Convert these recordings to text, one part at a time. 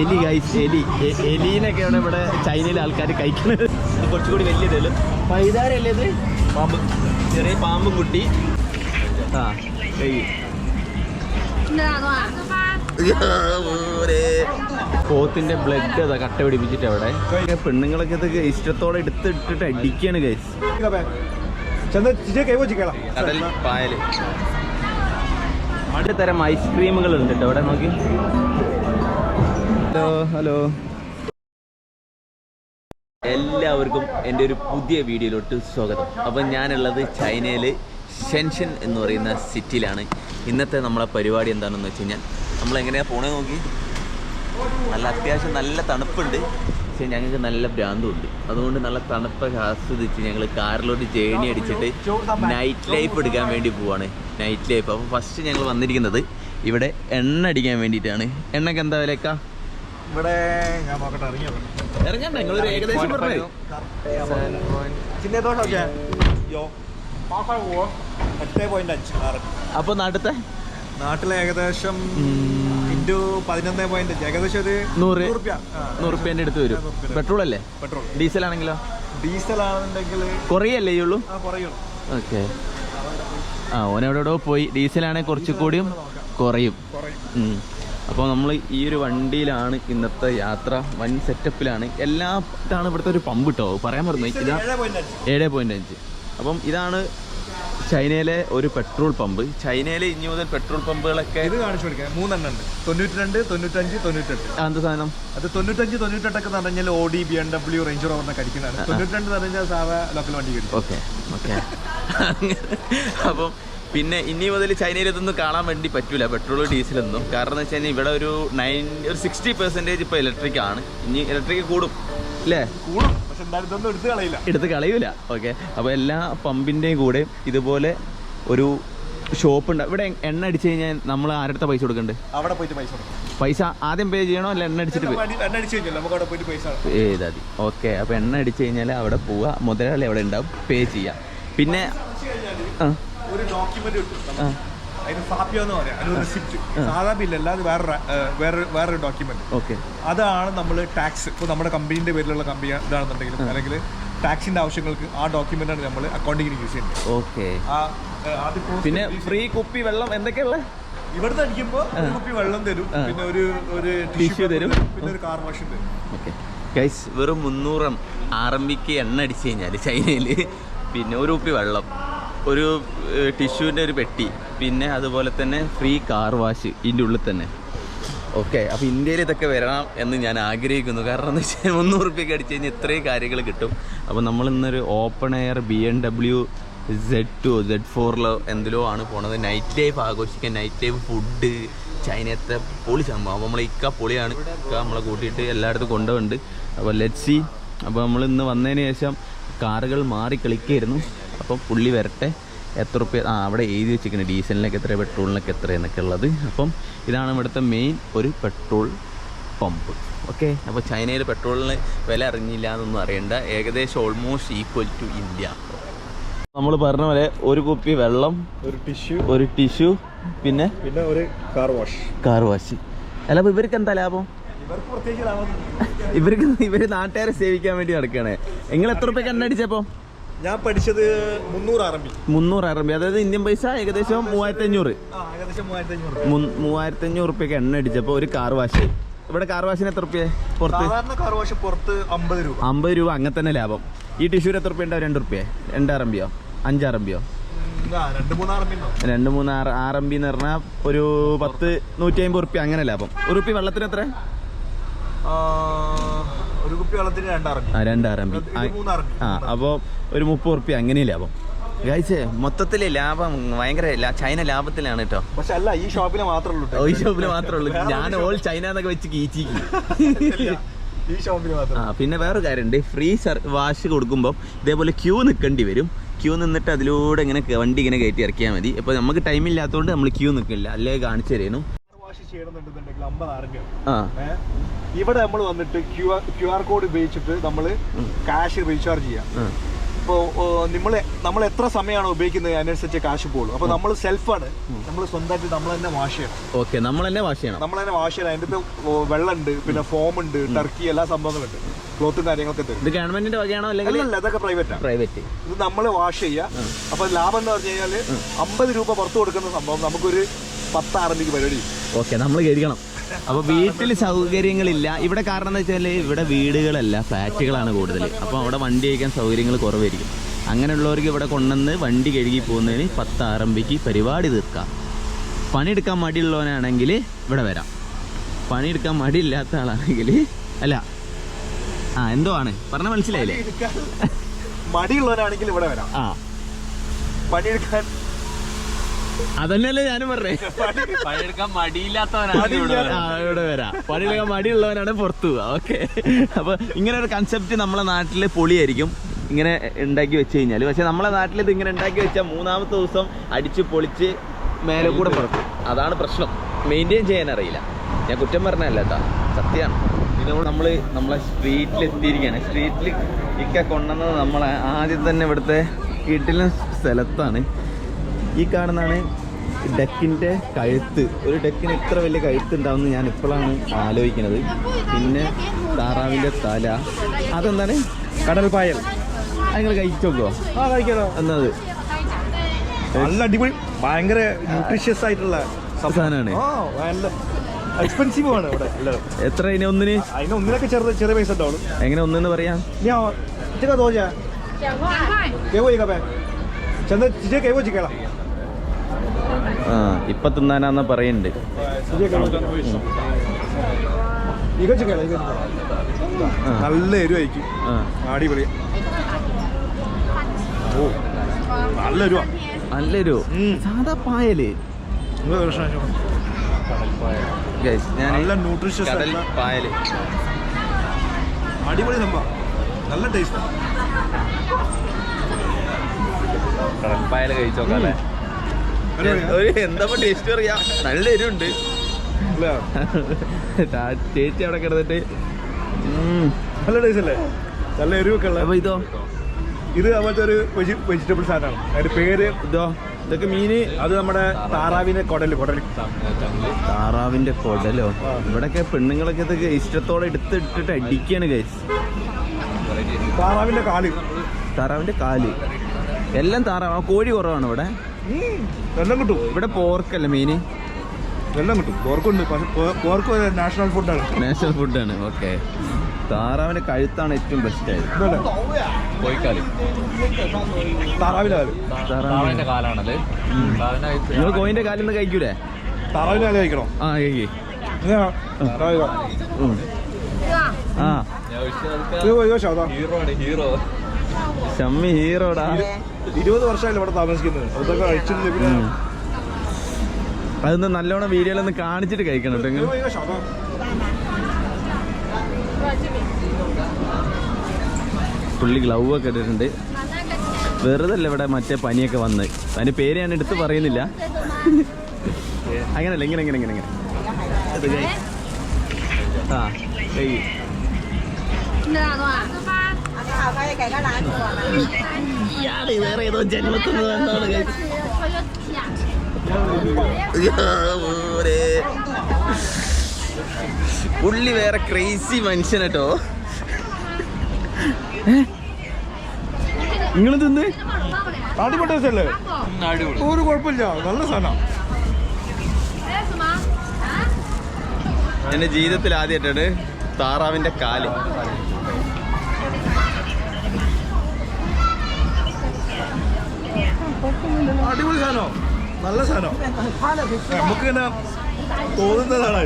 എലി ഗൈസ് എലി. എലീനൊക്കെയാണ് ഇവിടെ ചൈനയിലെ ആൾക്കാർ കഴിക്കുന്നത്. കുറച്ചുകൂടി വലിയതല്ല പൈതാരല്ലേ ഇത്? പാമ്പ്. ചെറിയ പാമ്പ് കുട്ടി. ആ കഴിയും പോത്തിന്റെ ബ്ലഡ് അതാ കട്ട പിടിപ്പിച്ചിട്ട് അവിടെ. പെണ്ണുങ്ങളൊക്കെ ഇത് ഇഷ്ടത്തോടെ എടുത്തിട്ടിട്ട് അടിക്കാണ് ഗൈസ് പായൽ അടുത്ത തരം ഐസ്ക്രീമുകൾ ഉണ്ട് കേട്ടോ. അവിടെ നോക്കി. Hello hello. എല്ലാവർക്കും എന്റെ ഒരു പുതിയ വീഡിയോയിലോട്ട് സ്വാഗതം. അപ്പം ഞാനുള്ളത് ചൈനയിൽ ഷെൻഷൻ എന്ന് പറയുന്ന സിറ്റിയിലാണ്. ഇന്നത്തെ നമ്മളെ പരിപാടി എന്താണെന്ന് വെച്ച് കഴിഞ്ഞാൽ നമ്മളെങ്ങനെയാണ് പോണേ നോക്കി? നല്ല അത്യാവശ്യം നല്ല തണുപ്പുണ്ട്. പക്ഷേ ഞങ്ങൾക്ക് നല്ല ഭ്രാന്തമുണ്ട് അതുകൊണ്ട് നല്ല തണുപ്പൊക്കെ ആസ്വദിച്ച് ഞങ്ങൾ കാറിലോട്ട് ജേണി അടിച്ചിട്ട് നൈറ്റ് ലൈഫ് എടുക്കാൻ വേണ്ടി പോവാണ്. നൈറ്റ് ലൈഫ് അപ്പോൾ ഫസ്റ്റ് ഞങ്ങൾ വന്നിരിക്കുന്നത് ഇവിടെ എണ്ണ അടിക്കാൻ വേണ്ടിയിട്ടാണ്. എണ്ണക്ക് എന്താ വിലക്ക ഇവിടെ ഞാൻ നോക്കട്ടെ ഇറങ്ങിയത് ഇറങ്ങണ്ട ഇറങ്ങണ്ട ഒരു ഏകദേശം പറഞ്ഞേ. യോ എട്ട് പോയിന്റ് അഞ്ച്. അപ്പോൾ നാട്ടിലത്തെ? നാട്ടിലെ ഏകദേശം ഇന്റു പതിനൊന്ന് പോയിന്റ് അഞ്ച്. ഏകദേശം ഒരു നൂറ്. റുപ്യ. നൂറ് റുപ്യേന്റെ അടുത്ത് വരും. പെട്രോൾ അല്ലേ പെട്രോൾ ഡീസൽ ആണെങ്കിലോ ഡീസൽ ആണെന്നുണ്ടെങ്കിൽ കുറയല്ലേ ഉള്ളൂ? ആ കുറയും. ഓക്കെ. ആ ഓനെവിടെ പോയി. ഡീസലാണെങ്കിൽ കുറച്ചുകൂടിയും കുറയും. അപ്പോൾ നമ്മൾ ഈ ഒരു വണ്ടിയിലാണ് ഇന്നത്തെ യാത്ര. വൺ സെറ്റപ്പിലാണ് എല്ലാ ഇതാണ് ഇവിടുത്തെ ഒരു പമ്പ് കിട്ടോ പറയാൻ പറഞ്ഞു ഇതാ ഏഴ് പോയിന്റ് അഞ്ച്. അപ്പം ഇതാണ് ചൈനയിലെ ഒരു പെട്രോൾ പമ്പ് ചൈനയിലെ ഇനി മുതൽ പെട്രോൾ പമ്പുകളൊക്കെ ഇത് കാണിച്ചു കൊടുക്കാം. മൂന്നെണ്ണം ഉണ്ട് തൊണ്ണൂറ്റി രണ്ട് തൊണ്ണൂറ്റഞ്ച് തൊണ്ണൂറ്റെട്ട്. എന്ത് സാധനം? അത് തൊണ്ണൂറ്റഞ്ച് തൊണ്ണൂറ്റെട്ടൊക്കെ എന്ന് പറഞ്ഞാൽ Audi B M W range റോവറിനൊക്കെ അടിക്കുന്നതാണ്. തൊണ്ണൂറ്റിരണ്ട് എന്ന് പറഞ്ഞാൽ സാധാ ലോക്കൽ വണ്ടി കിട്ടും ഓക്കെ. ഓക്കെ. അപ്പം പിന്നെ ഇനി മുതൽ ചൈനയിൽ ഇതൊന്നും കാണാൻ വേണ്ടി പറ്റൂല. പെട്രോൾ ഡീസലൊന്നും. കാരണം എന്ന് വെച്ച് കഴിഞ്ഞാൽ ഇവിടെ ഒരു നയൻ ഒരു സിക്സ്റ്റി പെർസെന്റേജ് ഇപ്പോൾ ഇലക്ട്രിക് ആണ്. ഇനി ഇലക്ട്രിക് കൂടും. അല്ലേ കൂടും. പക്ഷെ എന്തായാലും ഇതൊന്നും എടുത്ത് കളയില്ല. എടുത്ത് കളയൂല. ഓക്കെ. അപ്പോൾ എല്ലാ പമ്പിന്റെയും കൂടെ ഇതുപോലെ ഒരു ഷോപ്പ് ഉണ്ട്. ഇവിടെ എണ്ണ അടിച്ചു കഴിഞ്ഞാൽ നമ്മൾ ആരുടെ പൈസ കൊടുക്കണ്ടേ? അവിടെ പോയിട്ട് പൈസ കൊടുക്കും. പൈസ ആദ്യം പേ ചെയ്യണോ അല്ല എണ്ണ അടിച്ചിട്ട് പേ മതി. ഓക്കെ. അപ്പോൾ എണ്ണ അടിച്ചു കഴിഞ്ഞാൽ അവിടെ പോവുക മുതലാളി അവിടെ ഉണ്ടാവും. പേ ചെയ്യാം. പിന്നെ ആ. ഒരു ഡോക്യുമെന്റ് കിട്ടും അതിന് ഫാപ്പിയോ എന്ന് പറയാം. അതിന് റെസിപ്റ്റ് സാധാ ബില്ലല്ല അത് വേറെ വേറെ വേറൊരു ഡോക്യുമെന്റ് ഓക്കെ. അതാണ് നമ്മൾ ടാക്സ് ഇപ്പോൾ നമ്മുടെ കമ്പനീന്റെ പേരിലുള്ള കമ്പനി ഇതാണെന്നുണ്ടെങ്കിലും അല്ലെങ്കിൽ ടാക്സിന്റെ ആവശ്യങ്ങൾക്ക് ആ ഡോക്യുമെന്റ് ആണ് നമ്മൾ അക്കൗണ്ടിങ്ങിന് യൂസ് ചെയ്യുന്നത് ഓക്കെ. പിന്നെ ഫ്രീ കുപ്പി വെള്ളം എന്തൊക്കെയുള്ള? ഇവിടുന്ന് അടിക്കുമ്പോൾ ഒരു കുപ്പി വെള്ളം തരും. പിന്നെ ഒരു ഒരു ടിഷ്യൂ തരും. പിന്നെ ഒരു കാർ വാഷും തരും. ഓക്കെ. ഗൈസ് വെറും മുന്നൂറ് ആർ എം ബിക്ക് എണ്ണ അടിച്ചു കഴിഞ്ഞാൽ ചൈനയിൽ പിന്നെ ഒരു കുപ്പി വെള്ളം. ഒരു ടിഷ്യൂവിന്റെ ഒരു പെട്ടി പിന്നെ അതുപോലെ തന്നെ ഫ്രീ കാർ വാഷ് ഇതിന്റെ ഉള്ളിൽ തന്നെ. ഓക്കെ അപ്പോൾ ഇന്ത്യയിൽ ഇതൊക്കെ വരണം എന്ന് ഞാൻ ആഗ്രഹിക്കുന്നു. കാരണം എന്ന് വെച്ചാൽ മുന്നൂറ് റുപ്യക്ക് അടിച്ച് കഴിഞ്ഞാൽ ഇത്രയും കാര്യങ്ങൾ കിട്ടും. അപ്പോൾ നമ്മൾ ഇന്നൊരു open air B M W Z two Z ഫോറിലോ എന്തിലോ ആണ് പോണത്. നൈറ്റ് ലൈഫ് ആഘോഷിക്കാൻ നൈറ്റ് ലൈഫ് ഫുഡ് ചൈനത്തെ പൊളി സംഭവം. അപ്പോൾ നമ്മൾ ഇക്ക പൊളിയാണ്. ഇക്ക നമ്മളെ കൂട്ടിയിട്ട് എല്ലായിടത്തും കൊണ്ടുപോകുന്നുണ്ട് അപ്പോൾ ലെറ്റ് സി അപ്പോൾ നമ്മൾ ഇന്ന് വന്നതിന് ശേഷം കാറുകൾ മാറി കളിക്കായിരുന്നു. അപ്പോൾ പുള്ളി വരട്ടെ. എത്ര റുപ്യ? ആ അവിടെ എഴുതി വെച്ചിരിക്കുന്നത് ഡീസലിനൊക്കെ എത്ര പെട്രോളിനൊക്കെ എത്ര എന്നൊക്കെ ഉള്ളത്. അപ്പം ഇതാണ് ഇവിടുത്തെ മെയിൻ ഒരു പെട്രോൾ പമ്പ്. ഓക്കെ അപ്പോൾ ചൈനയിൽ പെട്രോളിന് വില അറിഞ്ഞില്ല എന്നൊന്നും അറിയണ്ട. ഏകദേശം ഓൾമോസ്റ്റ് ഈക്വൽ ടു ഇന്ത്യ നമ്മൾ പറഞ്ഞ പോലെ ഒരു കുപ്പി വെള്ളം ഒരു ടിഷ്യൂ ഒരു ടിഷ്യൂ പിന്നെ പിന്നെ ഒരു കാർ വാഷ് കാർ വാഷ് അല്ല അപ്പോൾ ഇവർക്ക് എന്താ ലാഭം? ഇവർക്ക് ഇവർ ലാഭം ഇവർക്ക് ഇവർ നാട്ടുകാരെ സേവിക്കാൻ വേണ്ടി നടക്കുകയാണ്. നിങ്ങൾ എത്ര റുപ്യ കണ്ണടിച്ചപ്പോൾ ഞാൻ പഠിച്ചത് മുന്നൂറ് അറബി മുന്നൂറ് അറബി അതായത് ഇന്ത്യൻ പൈസ ഏകദേശം മൂവായിരത്തി അഞ്ഞൂറ് മൂവായിരത്തി അഞ്ഞൂറ് റുപ്യക്ക് എണ്ണ അടിച്ചപ്പോൾ ഒരു കാർ വാഷ് ഇവിടെ കാർ വാഷിന് എത്ര റുപ്യ പുറത്ത്? സാധാരണ കാർ വാഷ് പുറത്ത് അമ്പത് രൂപ. അമ്പത് രൂപ. അങ്ങനെ തന്നെ ലാഭം. ഈ ടിഷ്യൂര് എത്ര റുപ്യ ഉണ്ടാവും? രണ്ട് റുപ്യ രണ്ട് അറബിയോ അഞ്ച് അറബിയോ രണ്ട് മൂന്ന് ആർ ആർ എം ബി എന്ന് പറഞ്ഞാൽ ഒരു പത്ത് നൂറ്റി അമ്പത് റുപ്യ അങ്ങനെ ലാഭം. ഒരു റുപ്യ വെള്ളത്തിന് എത്ര? ഒരു കുപ്പി വെള്ളത്തിന് രണ്ട് ആർ എം ബി ആ അപ്പോൾ ഒരു മുപ്പത് റുപ്യ അങ്ങനെ ലാഭം കഴിച്ചേ മൊത്തത്തിൽ ലാഭം ഭയങ്കര ചൈന ലാഭത്തിലാണ് കേട്ടോ. പക്ഷെ അല്ല ഈ ഷോപ്പിൽ മാത്രമേ ഉള്ളൂ ഈ ഷോപ്പിൽ മാത്രമേ ഉള്ളൂ. ഞാൻ ഓൾ ചൈന എന്നൊക്കെ വെച്ച് കീച്ചിക്ക് ഈ ഷോപ്പിൽ മാത്രം. ആ പിന്നെ വേറൊരു കാര്യമുണ്ട്. ഫ്രീ വാഷ് കൊടുക്കുമ്പോൾ ഇതേപോലെ ക്യൂ നിൽക്കേണ്ടി വരും. ക്യൂ നിന്നിട്ട് അതിലൂടെ ഇങ്ങനെ വണ്ടി ഇങ്ങനെ കയറ്റി ഇറക്കിയാൽ മതി. ഇപ്പോൾ നമുക്ക് ടൈം ഇല്ലാത്തതുകൊണ്ട് നമ്മൾ ക്യൂ നിൽക്കില്ല. അല്ലേ കാണിച്ചു തരുന്നു ചെയ്യണമെന്നുണ്ടെന്നുണ്ടെങ്കിൽ ഇവിടെ നമ്മൾ വന്നിട്ട് Q R Q R code ഉപയോഗിച്ചിട്ട് നമ്മൾ കാഷ് റീചാർജ് ചെയ്യാം ഇപ്പോ ഇപ്പോൾ നമ്മൾ നമ്മൾ എത്ര സമയമാണ് ഉപയോഗിക്കുന്നത് അതിനനുസരിച്ച് കാശ് പോകുള്ളൂ അപ്പോൾ നമ്മൾ സെൽഫാണ് നമ്മൾ സ്വന്തമായിട്ട് നമ്മൾ തന്നെ വാഷ് ചെയ്യണം. ഓക്കെ നമ്മൾ തന്നെ വാഷ് ചെയ്യണം. നമ്മൾ തന്നെ വാഷ് ചെയ്യണം. അതിന്റെ വെള്ളം വെള്ളമുണ്ട് പിന്നെ ഫോം ഉണ്ട് ടർക്കി എല്ലാ സംഭവങ്ങളുണ്ട്. ക്ലോത്തും കാര്യങ്ങളൊക്കെ തരും. ഇത് ഗവൺമെന്റിന്റെ വകയാണോ അല്ലെങ്കിൽ അല്ല അതൊക്കെ പ്രൈവറ്റ് പ്രൈവറ്റ് ഇത് നമ്മൾ വാഷ് ചെയ്യുക അപ്പോൾ ലാഭം എന്ന് പറഞ്ഞു കഴിഞ്ഞാൽ അമ്പത് രൂപ പുറത്ത് കൊടുക്കുന്ന സംഭവം നമുക്കൊരു പത്ത് പരിപാടി. ഓക്കെ നമ്മൾ കഴിക്കണം അപ്പൊ വീട്ടിൽ സൗകര്യങ്ങളില്ല. ഇവിടെ കാരണം എന്താ വെച്ചാൽ ഇവിടെ വീടുകളല്ല ഫ്ലാറ്റുകളാണ് കൂടുതൽ അപ്പോൾ അവിടെ വണ്ടി കഴിക്കാൻ സൗകര്യങ്ങൾ കുറവായിരിക്കും. അങ്ങനെയുള്ളവർക്ക് ഇവിടെ കൊണ്ടുവന്ന് വണ്ടി കഴുകി പോകുന്നതിന് പത്ത് ആറമ്പിക്ക് പരിപാടി തീർക്കാം. പണിയെടുക്കാൻ മടിയുള്ളവനാണെങ്കിൽ ഇവിടെ വരാം. പണിയെടുക്കാൻ മടിയില്ലാത്ത ആളാണെങ്കിൽ അല്ല. ആ എന്തോ ആണ്. പറഞ്ഞ മനസ്സിലായില്ലേ? മടിയുള്ളവനാണെങ്കിൽ ഇവിടെ വരാം. ആ. പണിയെടുക്കാൻ അതന്നെയല്ലേ ഞാനും പറഞ്ഞേ. പണിയെടുക്കാൻ മടിയില്ലാത്തവനാണ് ഇവിടെ വരാം. പണിയെടുക്കാൻ മടിയുള്ളവനാണ് പുറത്തു ഓക്കെ. അപ്പൊ ഇങ്ങനെ ഒരു കൺസെപ്റ്റ് നമ്മളെ നാട്ടിൽ പൊളിയായിരിക്കും. ഇങ്ങനെ ഉണ്ടാക്കി വെച്ച് കഴിഞ്ഞാൽ പക്ഷെ നമ്മളെ നാട്ടിൽ ഇത് ഇങ്ങനെ ഉണ്ടാക്കി വെച്ചാൽ മൂന്നാമത്തെ ദിവസം അടിച്ച് പൊളിച്ച് മേലെ കൂടെ പുറത്തു അതാണ് പ്രശ്നം. മെയിന്റെയിൻ ചെയ്യാൻ അറിയില്ല. ഞാൻ കുറ്റം പറഞ്ഞല്ല കേട്ടോ. സത്യമാണ് ഇതുകൊണ്ട് നമ്മൾ നമ്മളെ സ്ട്രീറ്റിൽ എത്തിയിരിക്കുകയാണ് സ്ട്രീറ്റിൽ ഇക്ക കൊണ്ടുവന്നത് നമ്മളെ ആദ്യം തന്നെ ഇവിടുത്തെ കിട്ടിലും സ്ഥലത്താണ്. ഈ കാണുന്നതാണ് ഡെക്കിന്റെ കഴുത്ത്. ഒരു ഡെക്കിന് ഇത്ര വലിയ കഴുത്ത് ഉണ്ടാവുമെന്ന് ഞാൻ ഇപ്പോഴാണ് ആലോചിക്കുന്നത്. പിന്നെ താറാവിന്റെ തല. അതെന്താണ്? കടൽപ്പായൽ. നിങ്ങൾ കഴിച്ചോക്കോ ആ കഴിക്കാലോ. എന്നത്. നല്ല അടിപൊളി ഭയങ്കര ന്യൂട്രീഷ്യസ് ആയിട്ടുള്ള സംസ്ഥാനമാണ് എക്സ്പെൻസീവ് ആണ് ഇവിടെ എത്ര ഇനി ഒന്നിന്? അതിന് ഒന്നിനൊക്കെ ചെറിയ ചെറിയ പൈസ ഉണ്ടാവുള്ളൂ. എങ്ങനെ ഒന്നെന്ന് പറയാം? ഞാൻ ദോശ കേവോ ചിക്കൻ കേവോ ചിക്കൻ ആ ഇപ്പൊ തിന്നാനാന്ന് പറയുന്നുണ്ട് നല്ല എരിവായിരിക്കും ഓ നല്ല എരിവാ നല്ല എരിവ് സാധാ പായൽ. നല്ല ന്യൂട്രീഷ്യസ് അടിപൊളി നല്ല ടേസ്റ്റ് കടൽപ്പായൽ ഒരു എന്താ ടേസ്റ്റ് പറയാ നല്ല എരിവുണ്ട്. ചേച്ചി അവിടെ കിടന്നിട്ട് നല്ല ടേസ്റ്റ് അല്ലേ? നല്ല എരിവൊക്കെ ഉള്ള അപ്പൊ ഇതോ? ഇത് അതുപോലത്തെ ഒരു വെജിറ്റബിൾ സാധനമാണ് അതിന്റെ പേര് ഇതോ? ഇതൊക്കെ മീന് അത് നമ്മുടെ താറാവിന്റെ കൊടൽ കൊടൽ. താറാവിന്റെ കൊടലോ? ഇവിടൊക്കെ പെണ്ണുങ്ങളൊക്കെ ഇതൊക്കെ ഇഷ്ടത്തോടെ എടുത്ത് ഇട്ടിട്ട് അടിക്കാണ് ഗൈസ് താറാവിന്റെ കാൽ. താറാവിന്റെ കാൽ. എല്ലാം താറാവ് ആ, കോഴി കുറവാണ് ഇവിടെ. എല്ലാം കിട്ടും. ഇവിടെ പോർക്കല്ല മീന് വെള്ളം കിട്ടും. പോർക്കുണ്ട്. പക്ഷെ പോർക്ക് നാഷണൽ ഫുഡാണ് നാഷണൽ ഫുഡാണ് ഓക്കെ താറാവിന്റെ കഴുത്താണ് ഏറ്റവും ബെസ്റ്റ് ആയത്. കോഴിക്കാൽ. താറാവിന്റെ കാൽ താറാവിന്റെ കാലാണത് നിങ്ങൾ കോയിന്റെ കാലിൽ നിന്ന് കഴിക്കൂലേ? താറാവിന്റെ കാൽ കഴിക്കണോ? ആ കഴിക്കേ. ആ. ഹീറോ ആണ് ഹീറോ. ഷമ്മി ഹീറോടാ. ഇരുപത് വർഷമായില്ല ഇവിടെ താമസിക്കുന്നത്. അതൊന്ന് നല്ലോണം വീഡിയോയിൽ ഒന്ന് കാണിച്ചിട്ട് കഴിക്കണം കേട്ടോ പുള്ളി ഗ്ലൗ ഒക്കെ ഇട്ടിട്ടുണ്ട്. വെറുതെ അല്ല ഇവിടെ മറ്റേ പനിയൊക്കെ വന്ന്. അതിന്റെ പേര് ഞാൻ എടുത്ത് പറയുന്നില്ല. അങ്ങനല്ല ഇങ്ങനെ ഇങ്ങനെ ഇങ്ങനെ ഇങ്ങനെ. ആ ഇയാൾ വേറെ ഉള്ളി വേറെ ക്രേസി മനുഷ്യൻ കേട്ടോ നിങ്ങൾ തിന്ന്? അടിപൊളി. ഒരു കുഴപ്പമില്ല. നല്ല സാധനം. എന്റെ ജീവിതത്തിൽ ആദ്യമായിട്ടാണ് താറാവിന്റെ കാൽ. അടിപൊളി സാധനം? നല്ല സാധനം? നമുക്ക് ഇങ്ങനെ തോന്നുന്നതാണ്.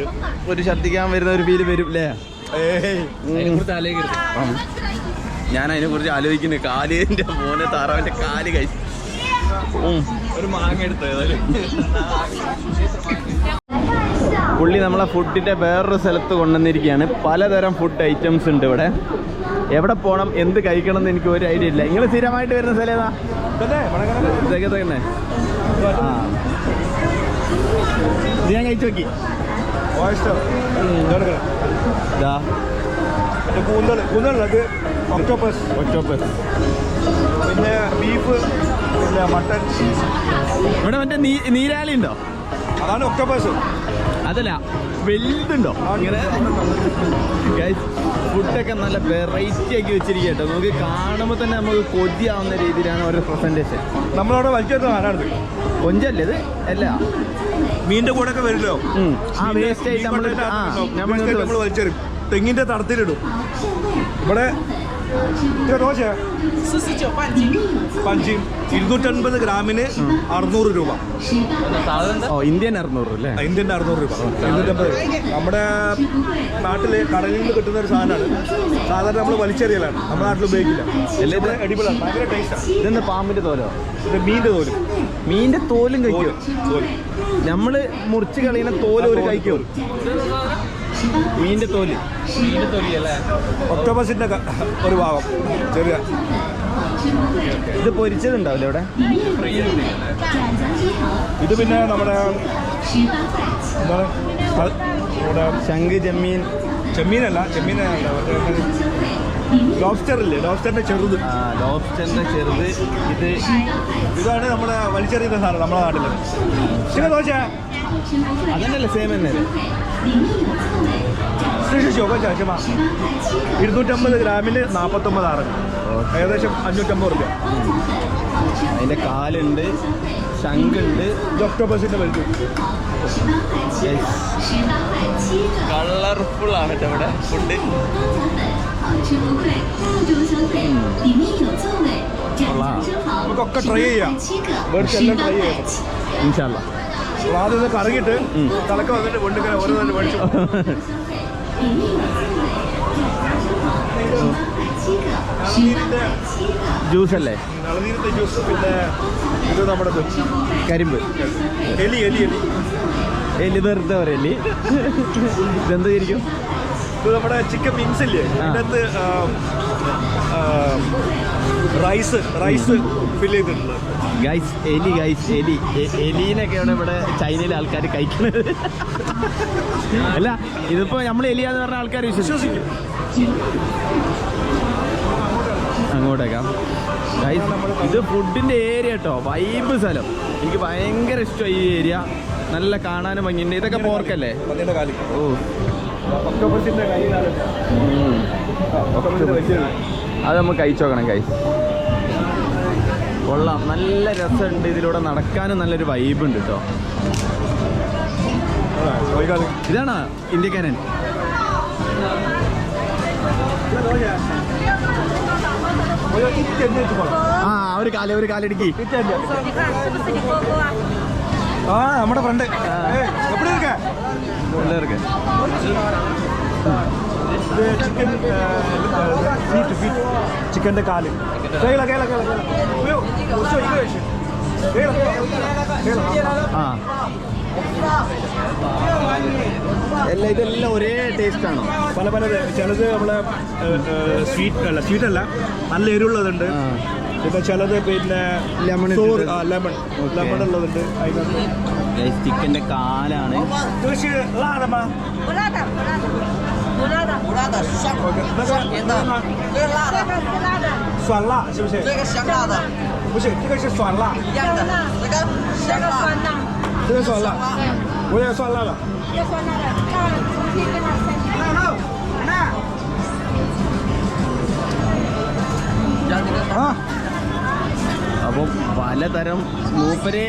ഒരു ഛർദ്ദിക്കാൻ വരുന്ന ഒരു ഫീൽ വരും അല്ലേ ഞാൻ അതിനെ കുറിച്ച് ആലോചിക്കുന്നു കാലിന്റെ മോനെ താറാവിന്റെ കാൽ. ഒരു മാങ്ങ എടുത്ത് പുള്ളി നമ്മളെ ഫുഡിന്റെ വേറൊരു സ്ഥലത്ത് കൊണ്ടുവന്നിരിക്കുകയാണ്. പലതരം ഫുഡ് ഐറ്റംസ് ഉണ്ട് ഇവിടെ. എവിടെ പോകണം എന്ത് കഴിക്കണം എന്ന് എനിക്ക് ഒരു ഐഡിയ ഇല്ല. നിങ്ങൾ സ്ഥിരമായിട്ട് വരുന്ന സ്ഥലം ഏതാ? ഇതൊക്കെ തന്നെ? ആ. ഇത് ഞാൻ കഴിച്ചു നോക്കി. ഇതാ. കൂന്തൽ അത് ഒക്ടോപ്പസ്. ഒക്ടോപ്പസ്. പിന്നെ ബീഫ് പിന്നെ മട്ടൺ. ഇവിടെ മറ്റേ നീരാളി ഉണ്ടോ? അതാണ് ഒക്ടോബസ് അതല്ല വലുതുണ്ടോ? അങ്ങനെ ഫുഡൊക്കെ നല്ല വെറൈറ്റി ആക്കി വെച്ചിരിക്കുക കേട്ടോ നമുക്ക് കാണുമ്പോൾ തന്നെ നമുക്ക് കൊതിയാവുന്ന രീതിയിലാണ് ഓരോ പ്രസന്റേഷൻ നമ്മളവിടെ വലിച്ചെടുത്ത ആരാണ് കൊഞ്ചല്ലേ ഇത്? അല്ല. മീന്റെ കൂടെ ഒക്കെ വരുമല്ലോ ആ വേസ്റ്റ് ആയിട്ട് നമ്മൾ നമ്മൾ നമ്മൾ വലിച്ചെടുക്കും. തെങ്ങിന്റെ തടത്തിലിടും. ഇവിടെ ഇത് ദോശ 四十九半斤。 പഞ്ചിയും ഇരുന്നൂറ്റൻപത് ഗ്രാമിന് അറുന്നൂറ് രൂപ ഓ ഇന്ത്യൻ അറുന്നൂറ് അല്ലേ ആ, ഇന്ത്യൻ്റെ അറുന്നൂറ് രൂപ ഇരുന്നൂറ്റമ്പത് നമ്മുടെ നാട്ടില് കടലിൽ നിന്ന് കിട്ടുന്ന ഒരു സാധനമാണ് സാധാരണ നമ്മൾ വലിച്ചെറിയലാണ് നമ്മുടെ നാട്ടിൽ ഉപയോഗിക്കില്ല അല്ലേ ഇത്? അടിപൊളിയാണ് ഭയങ്കര ടേസ്റ്റാണ് ഇതെന്താ പാമ്പിന്റെ തോലോ ഇത് മീൻ്റെ തോലും മീനിന്റെ തോലും കഴിക്കും തോലും നമ്മള് മുറിച്ച് കളയുന്ന തോല് ഒരു കഴിക്കും മീനിന്റെ തോൽ. ഒക്ടോബസിന്റെ ഒക്ടോബസിന്റെ ഒരു ഭാഗം. ചെറിയ. ഇത് പൊരിച്ചതുണ്ടാവില്ലേ ഇവിടെ ഇത് പിന്നെ നമ്മുടെ നമ്മുടെ ശംഖ് ജമ്മീൻ ചെമ്മീനല്ല ചെമ്മീൻ ലോബ്സ്റ്റർ ഇല്ലേ ലോബ്സ്റ്ററിന്റെ ചെറുത്. ആ ലോബ്സ്റ്ററിന്റെ ചെറുത്. ഇത് ഇതാണ് നമ്മുടെ വലിച്ചെറിയുന്ന സാധനം നമ്മുടെ നാട്ടിൽ. പിന്നെ ദോശ അതന്നെയല്ലേ സെയിം തന്നെ ശോഭ ചാച്ച ഇരുന്നൂറ്റമ്പത് ഗ്രാമിന് നാൽപ്പത്തൊമ്പത് ആറ് ഏകദേശം അഞ്ഞൂറ്റമ്പത് റുപ്യ അതിന്റെ കാലുണ്ട് ശങ്കുണ്ട് ഇത് ഒക്ടോബസിന്റെ വലുത്. കളർഫുൾ ആണ് ഇവിടെ ഫുഡ് നമുക്കൊക്കെ ട്രൈ ചെയ്യാം. ട്രൈ ചെയ്യാം ഇൻഷാല്ല വാദം കറങ്ങിട്ട് തലക്ക് വന്നിട്ട് പൊണ്ണിങ്ങനെ ഓരോന്നും പഠിച്ചു ജ്യൂസ് അല്ലേ നളനീരത്തെ ജ്യൂസ് പിന്നെ ഇത് നമ്മുടെ കരിമ്പ്. എലി എലി എലി. എലി നേരത്തെ ഒരു എലി ഇതെന്ത് ശരിക്കും ഇത് നമ്മുടെ ചിക്കൻ മിൻസ് ഇല്ലേ? അതിനകത്ത് റൈസ് റൈസ് ഫില്ല് ചെയ്തിട്ടുള്ളത്. ഗൈസ് എലി ഗൈസ് എലി എലിനൊക്കെയാണ് ഇവിടെ ചൈനയിലെ ആൾക്കാർ കഴിക്കുന്നത്. അല്ല ഇതിപ്പോ നമ്മൾ എലിയാന്ന് പറഞ്ഞ ആൾക്കാർ വിശ്വസിക്കും. അങ്ങോട്ടേക്കാം. ഗൈസ് ഇത് ഫുഡിന്റെ ഏരിയ കേട്ടോ വൈബ് സ്ഥലം. എനിക്ക് ഭയങ്കര ഇഷ്ടമാണ് ഈ ഏരിയ നല്ല കാണാനും ഭംഗിയുണ്ട്. ഇതൊക്കെ പോർക്കല്ലേ ഓക്ടോബർ ഓ. അത് നമുക്ക് കഴിച്ചു നോക്കണം കൈ കൊള്ളാം. നല്ല രസമുണ്ട് ഇതിലൂടെ നടക്കാനും നല്ലൊരു വൈബ് ഉണ്ട് കേട്ടോ ഇതാണ് ഇന്ത്യക്കാരൻ. ആ ഒരു കാല ഒരു കാലടിക്ക്. ആ നമ്മുടെ ഫ്രണ്ട്. എവിടെ ഇരിക്ക? പിള്ളേർക്ക് ഇത് ചിക്കൻ ഫീറ്റ് ഫീറ്റ് ചിക്കന്റെ കാൽ. കേള കേള കേള ആ. എല്ലാം ഇതെല്ലാം ഒരേ ടേസ്റ്റ് ആണോ പല പല ചിലത് നമ്മളെ സ്വീറ്റ് അല്ല സ്വീറ്റ് അല്ല. നല്ല എരിവുള്ളതുണ്ട്. ഇപ്പൊ ചിലത് പിന്നെ ലെമൺ ലെമൺ ലെമൺ ഉള്ളതുണ്ട് അതിനകത്ത്. ചിക്കന്റെ കാലാണ്. 不辣的，不辣的，不辣的，不辣的，香 OK，那个甜的，这个辣的，这个不辣的，酸辣是不是？这个香辣的，不是，这个是酸辣，一样的，这个香辣，辣，这个酸辣，我也酸辣的。要酸辣的，那重新跟他三千。 啊， അപ്പം പലതരം മൂപ്പര്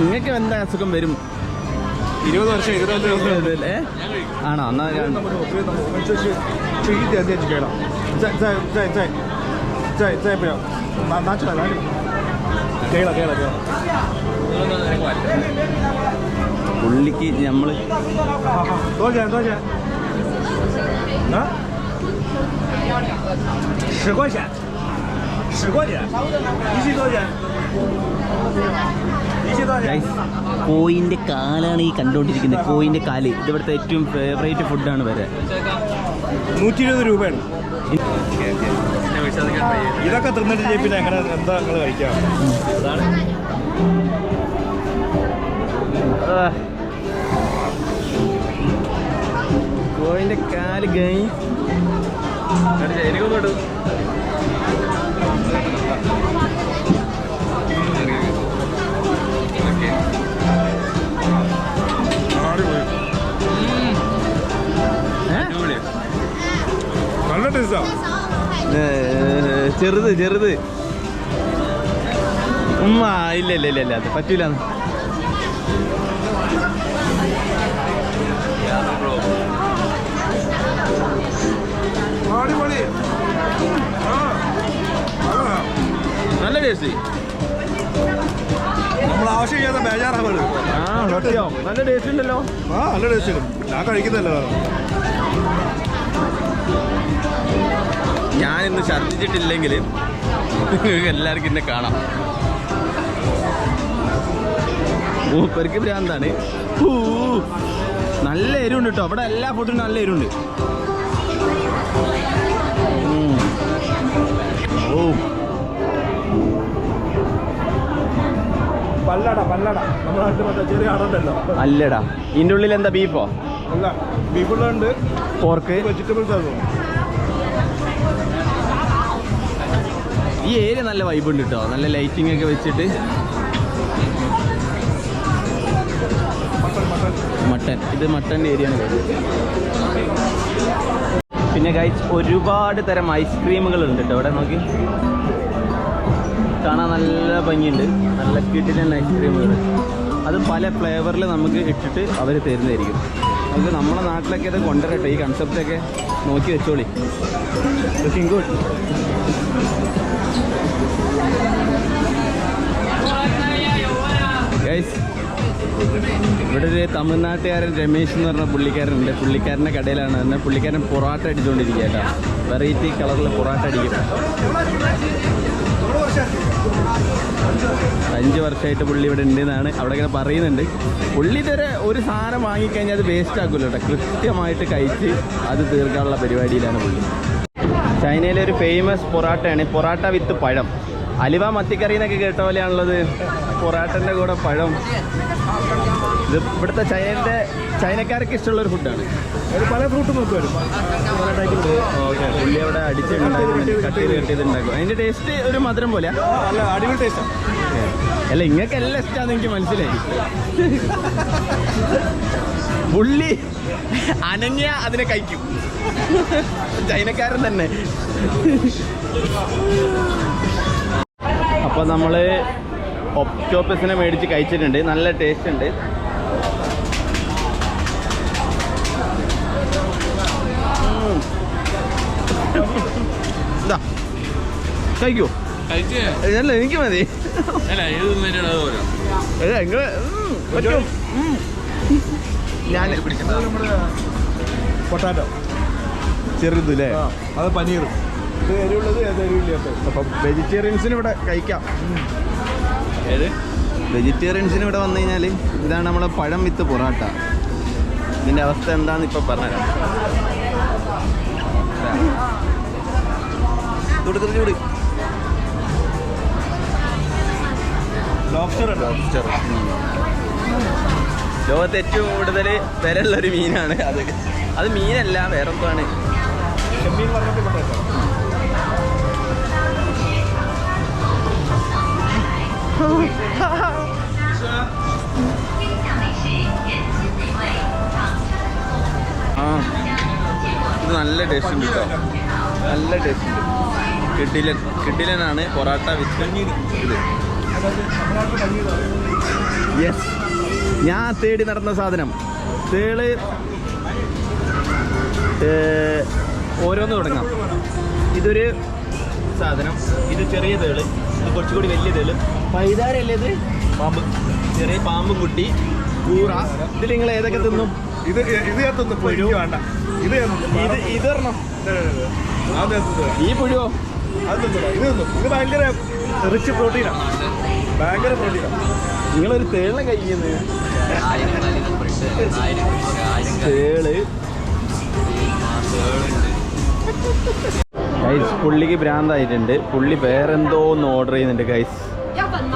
ഇങ്ങക്ക് എന്താ അസുഖം വരും ഇരുപത് വർഷം ഇരുപത് വർഷം 哎 ，ആണോ എന്നാ 那么多，所以我们这是就一点点就可以了。再再再再再再不要，拿拿起来拿起来。可以了，可以了，可以了。 പുള്ളിക്ക് നമ്മള് 好好，多少钱？多少钱？啊？十块钱，十块钱，一斤多少钱？ കോയിന്റെ കാലാണ് ഈ കണ്ടുകൊണ്ടിരിക്കുന്നത്. കോയിന്റെ കാൽ. ഇതിവിടുത്തെ ഏറ്റവും ഫേവറേറ്റ് ഫുഡാണ് വരെ. നൂറ്റി ഇരുപത് രൂപയാണ് ഇതൊക്കെ തിന്നിട്ട് പിന്നെ എങ്ങനെ എന്താ നിങ്ങൾ കഴിക്കാം? കോയിന്റെ കാൽ ഗൈ എനിക്കൊന്നും ടേസ്റ്റാ ചെറുത് ചെറുത്. ഉമ്മ ഇല്ല ഇല്ല ഇല്ല ഇല്ല അത് പറ്റൂല. നല്ല ടേസ്റ്റ്. നമ്മൾ ആവശ്യം ചെയ്യാതെ ബേജാറാവുള്ളൂ ആ സത്യം. നല്ല ടേസ്റ്റ് ഉണ്ടല്ലോ ആ നല്ല ടേസ്റ്റ് ഞാൻ കഴിക്കുന്നല്ലോ ഞാൻ ഇന്ന് ഛർദ്ദിച്ചിട്ടില്ലെങ്കിൽ എല്ലാവർക്കും എന്നെ കാണാം മൂപ്പർക്ക് ഭ്രാന്താണ് നല്ല എരിവുണ്ട് കേട്ടോ അവിടെ എല്ലാ ഫുഡിനും നല്ല എരിവുണ്ട്. ഓ അല്ലടാ. ഇതിന്റെ ഉള്ളിൽ എന്താ ബീഫോ പോർക്ക് വെജിറ്റബിൾസ് ഈ ഏരിയ നല്ല വൈബ് ഉണ്ട് കേട്ടോ നല്ല ലൈറ്റിംഗ് ഒക്കെ വെച്ചിട്ട്. മട്ടൻ. ഇത് മട്ടൻ ഏരിയ ആണ് പിന്നെ കഴിച്ച് ഒരുപാട് തരം ഐസ്ക്രീമുകൾ ഉണ്ട് കേട്ടോ ഇവിടെ നോക്കി? കാണാൻ നല്ല ഭംഗിയുണ്ട്. നല്ല കിട്ടിലൻ ഐസ്ക്രീമുകൾ അത് പല ഫ്ലേവറിൽ നമുക്ക് ഇട്ടിട്ട് അവർ തരുന്നതായിരിക്കും. നമുക്ക് നമ്മുടെ നാട്ടിലൊക്കെ ഇത് കൊണ്ടുവരട്ടെ. ഈ കൺസെപ്റ്റൊക്കെ നോക്കി വെച്ചോളി. ലുക്കിംഗ് ഗുഡ് ഇവിടെ ഒരു തമിഴ്നാട്ടുകാരൻ രമേശ് എന്ന് പറഞ്ഞ പുള്ളിക്കാരനുണ്ട്. പുള്ളിക്കാരന്റെ കടയിലാണ്. തന്നെ പുള്ളിക്കാരൻ പൊറാട്ട അടിച്ചുകൊണ്ടിരിക്കുക കേട്ടോ. വെറൈറ്റി കളറിൽ പൊറാട്ട അടിക്കും. അഞ്ച് വർഷമായിട്ട് പുള്ളി ഇവിടെ ഉണ്ട് എന്നാണ് അവിടെ ഇങ്ങനെ പറയുന്നുണ്ട്. പുള്ളി ഇതുവരെ ഒരു സാധനം വാങ്ങിക്കഴിഞ്ഞാൽ അത് വേസ്റ്റ് ആക്കുമല്ലോ കേട്ടോ. കൃത്യമായിട്ട് കഴിച്ച് അത് തീർക്കാനുള്ള പരിപാടിയിലാണ് പുള്ളി. ചൈനയിലെ ഒരു ഫേമസ് പൊറാട്ടയാണ് പൊറാട്ട വിത്ത് പഴം. അലിവ മത്തിക്കറി എന്നൊക്കെ കേട്ട പോലെയാണുള്ളത്. പൊറാട്ടന്റെ കൂടെ പഴം. ഇത് ഇവിടുത്തെ ചൈനന്റെ ചൈനക്കാർക്ക് ഇഷ്ടമുള്ള ഒരു ഫുഡാണ് ഒരു പല ഫ്രൂട്ടും നമുക്ക് വരും. ഓക്കെ പുള്ളി അവിടെ അടിച്ച് കട്ട് ചെയ്ത് കട്ട് ചെയ്തുണ്ടാക്കും അതിന്റെ ടേസ്റ്റ് ഒരു മധുരം പോലെ അല്ല അടിപൊളി ടേസ്റ്റാണ് അല്ല ഇങ്ങക്ക് എല്ലാം ഇഷ്ടമാണെന്ന് എനിക്ക് മനസ്സിലായി. പുള്ളി അനന്യ അതിനെ കഴിക്കും. ചൈനക്കാരൻ തന്നെ. അപ്പോൾ നമ്മൾ ഒക്ടോപ്പസിനെ മേടിച്ച് കഴിച്ചിട്ടുണ്ട്. നല്ല ടേസ്റ്റ് ഉണ്ട്. ഇതാ. കഴിക്കോ? കഴിച്ചേ. അല്ല എനിക്ക് മതി. അല്ല നിങ്ങൾ. ഞാൻ പൊട്ടാറ്റോ. ചെറുതല്ലേ അത് പനീർ. ഇത് എരിവുള്ളത് ഏത് അപ്പം വെജിറ്റേറിയൻസിന് ഇവിടെ കഴിക്കാം. ഏത്? വെജിറ്റേറിയൻസിന് ഇവിടെ വന്നു കഴിഞ്ഞാൽ ഇതാണ് നമ്മളെ പഴം വിത്ത് പൊറാട്ട. ഇതിന്റെ അവസ്ഥ എന്താണെന്ന് ഇപ്പം പറഞ്ഞുതരാം. ചൂട് ലോബ്സ്റ്റർ ലോബ്സ്റ്റർ ലോകത്ത് ഏറ്റവും കൂടുതൽ വിലയുള്ള ഒരു മീനാണ് അത്. അത് മീനല്ല വേറെന്താണ് ചെമ്മീൻ പറഞ്ഞിട്ട് ഇത് നല്ല ടേസ്റ്റ് ഉണ്ട് കേട്ടോ നല്ല ടേസ്റ്റ് ഉണ്ട്. കിഡിലൻ കിഡിലനാണ് പൊറാട്ട വിത്ത് യെസ് ഞാൻ തേടി നടന്ന സാധനം. തേൾ ഓരോന്ന് തുടങ്ങാം. ഇതൊരു സാധനം. ഇത് ചെറിയ തേൾ. ഇത് കുറച്ചുകൂടി വലിയ തേൾ. പൈതാരല്ലേ ഇത്? പാമ്പ്. ചെറിയ പാമ്പും കുട്ടി കൂറ. ഇതിൽ നിങ്ങൾ ഏതൊക്കെ തിന്നും? ഇത് ഇത് ഞാൻ തിന്നു. ഇപ്പൊ എനിക്ക് വേണ്ട. ഇത്. ഇത് ഇത് ഒരെണ്ണം ഇത് അത്. ഈ പുഴുവോ? അത് തിന്നില്ല ഇത് തിന്നു. ഇത് ഭയങ്കര റിച്ച് പ്രോട്ടീനാണ് ഭയങ്കര പ്രോട്ടീനാണ് നിങ്ങളൊരു തേളിനെ കഴിക്കുന്നത് തേൾ. ഗൈസ് പുള്ളിക്ക് ഭ്രാന്തായിട്ടുണ്ട്. പുള്ളി വേറെന്തോന്ന് ഓർഡർ ചെയ്യുന്നുണ്ട് ഗൈസ്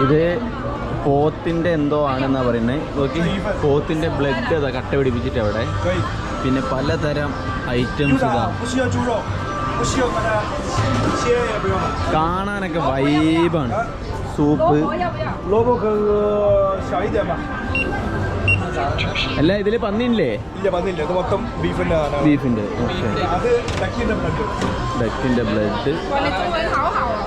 ഇത് പോത്തിന്റെ എന്തോ ആണെന്നാണ് പറയുന്നത് നോക്കി. പോത്തിന്റെ ബ്ലഡ് അതാ കട്ട പിടിപ്പിച്ചിട്ട് അവിടെ. പിന്നെ പലതരം ഐറ്റംസ് ഇതാ. കാണാനൊക്കെ വൈബാണ് സൂപ്പ്. അല്ല ഇതിൽ പന്നിയില്ലേ ഇത് ബീഫിന്റെ ബീഫിന്റെ ഡക്കിന്റെ ബ്ലഡ്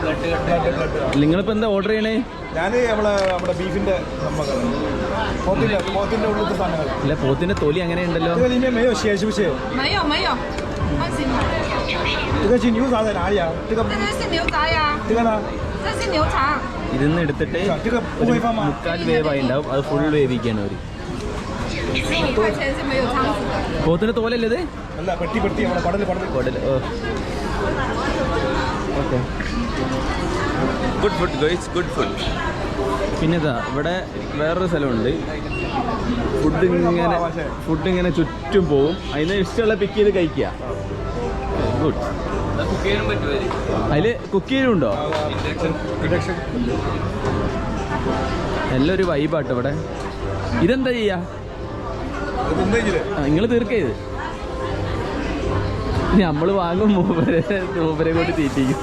ഡക്കിൻ്റെ ബ്ലഡ് 我的中文好好哦。 ബ്ലഡ് ബ്ലഡ് നിങ്ങളിപ്പോൾ എന്താ ഓർഡർ ചെയ്യണേ ഞാൻ നമ്മളെ നമ്മുടെ ബീഫിന്റെ സംഭവങ്ങൾ പോത്തിന്റെ പോത്തിന്റെ ഉള്ളിലത്തെ സാധനങ്ങൾ അല്ല പോത്തിൻ്റെ തൊലി അങ്ങനെ ഉണ്ടല്ലോ 这个里面没有血是不是？没有没有，放心吧。这个是牛杂在哪里啊？这个这个是牛杂呀，这个呢？这是牛肠。 ഇതിന്ന് എടുത്തിട്ട്这个不会放吗？ മുക്കാൽ വേവായി ഉണ്ടാവും അത് ഫുൾ വേവിക്കുകയാണ് അവർ 十五块钱是没有汤子的。 പോത്തിൻ്റെ തോലല്ലേ ഇത് അല്ല പെട്ടി Okay. Good food guys good food പിന്നെ ഇതാ ഇവിടെ വേറൊരു സ്ഥലമുണ്ട്. ഫുഡ് ഇങ്ങനെ ഫുഡ് ഇങ്ങനെ ചുറ്റും പോവും. അതിന് ഇഷ്ടമുള്ള പിക്ക് ചെയ്ത് കഴിക്കുക. ഗുഡ് അതിൽ കുക്ക് ചെയ്യുന്നുണ്ടോ ഇൻഡക്ഷൻ എല്ലാം ഒരു വൈബാട്ടോ ഇവിടെ. ഇതെന്താ ചെയ്യാ? നിങ്ങൾ തീർക്കേത് നമ്മൾ വാങ്ങും മൂപ്പരെ മൂപ്പരെ കൊണ്ട് തീറ്റിക്കും.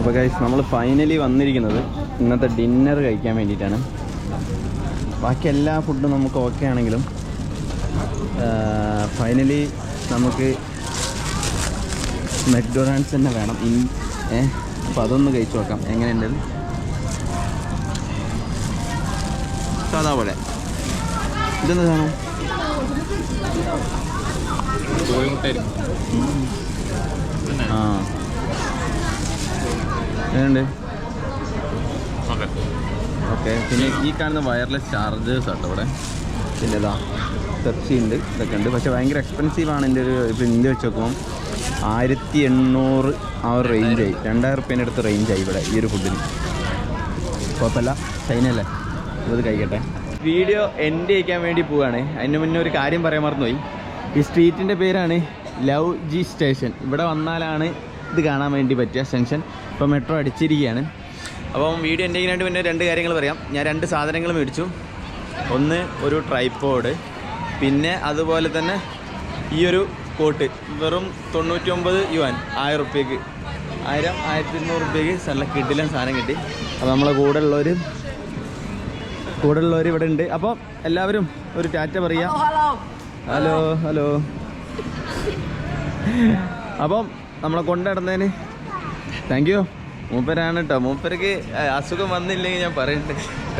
അപ്പോൾ ഗൈസ് നമ്മൾ ഫൈനലി വന്നിരിക്കുന്നത് ഇന്നത്തെ ഡിന്നർ കഴിക്കാൻ വേണ്ടിയിട്ടാണ്. ബാക്കി എല്ലാ ഫുഡും നമുക്ക് ഓക്കെ ആണെങ്കിലും ഫൈനലി നമുക്ക് മെക്ഡൊണാൾഡ്സ് തന്നെ വേണം. ഇൻ ഏ അപ്പോൾ അതൊന്ന് കഴിച്ചു നോക്കാം. എങ്ങനെയുണ്ടത് സാധാ പോലെ. ഇതെന്താ സാധനം? കോഴിമുട്ടായിരിക്കും എങ്ങനെയുണ്ട്? ഓക്കെ. പിന്നെ ഈ കാണുന്ന വയർലെസ് ചാർജേഴ്സ് ആട്ടോ ഇവിടെ. പിന്നെ ഇതാ പെപ്സി ഉണ്ട് ഇതൊക്കെ ഉണ്ട്. പക്ഷേ ഭയങ്കര എക്സ്പെൻസീവ് ആണ് എന്റെ ഒരു ഇപ്പോൾ ഇന്ത്യ വെച്ച് നോക്കുമ്പോൾ ആയിരത്തി എണ്ണൂറ് ആ ഒരു റേഞ്ചായി രണ്ടായിരം റുപ്യേന്റെ അടുത്ത് റേഞ്ചായി ഇവിടെ ഈ ഒരു ഫുഡിന് കുഴപ്പമില്ല. ചൈനയല്ലേ ഇത് കഴിക്കട്ടെ. വീഡിയോ എൻഡ് ചെയ്യിക്കാൻ വേണ്ടി പോവുകയാണ് അതിന് മുന്നേ ഒരു കാര്യം പറയാൻ മറന്നുപോയി. ഈ സ്ട്രീറ്റിന്റെ പേരാണ് ലവ് ജി സ്റ്റേഷൻ ഇവിടെ വന്നാലാണ് ഇത് കാണാൻ വേണ്ടി പറ്റിയ സെൻഷൻ ഇപ്പോൾ മെട്രോ അടിച്ചിരിക്കുകയാണ്. അപ്പം വീഡിയോ എന്റെ പിന്നെ രണ്ട് കാര്യങ്ങൾ പറയാം. ഞാൻ രണ്ട് സാധനങ്ങൾ മേടിച്ചു. ഒന്ന് ഒരു ട്രൈപ്പോഡ് പിന്നെ അതുപോലെ തന്നെ ഈ ഒരു കോട്ട് വെറും തൊണ്ണൂറ്റി ഒമ്പത് യുവാൻ ആയിരം റുപ്യക്ക് ആയിരം ആയിരത്തി ഇരുന്നൂറ് റുപ്യക്ക് നല്ല കിട്ടില്ല സാധനം കിട്ടി. അപ്പോൾ നമ്മളെ കൂടെ ഉള്ളവർ കൂടെ ഉള്ളവർ ഇവിടെ ഉണ്ട്. അപ്പോൾ എല്ലാവരും ഒരു ടാറ്റ പറയാം. ഹലോ ഹലോ അപ്പം നമ്മളെ കൊണ്ടുനടന്നതിന് താങ്ക് യു മൂപ്പരാണ് കേട്ടോ മൂപ്പരക്ക് അസുഖം വന്നില്ലെങ്കിൽ ഞാൻ പറയുന്നുണ്ട്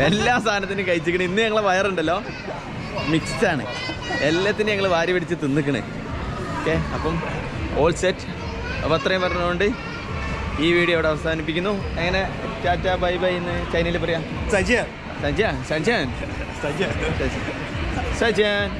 എല്ലാ സാധനത്തിനും കഴിച്ചിക്കണേ ഇന്ന് ഞങ്ങളെ വയറുണ്ടല്ലോ. മിക്സ്ഡാണ് എല്ലാത്തിനും ഞങ്ങൾ വാരി പിടിച്ച് തിന്നിക്കണേ. ഓക്കെ അപ്പം ഓൾ സെറ്റ് അപ്പം അത്രയും പറഞ്ഞുകൊണ്ട് ഈ വീഡിയോ ഇവിടെ അവസാനിപ്പിക്കുന്നു. അങ്ങനെ ടാറ്റ ബൈ ബൈ എന്ന് ചൈനയിൽ പറയാം? സജൻ സജൻ സജൻ സജൻ സജൻ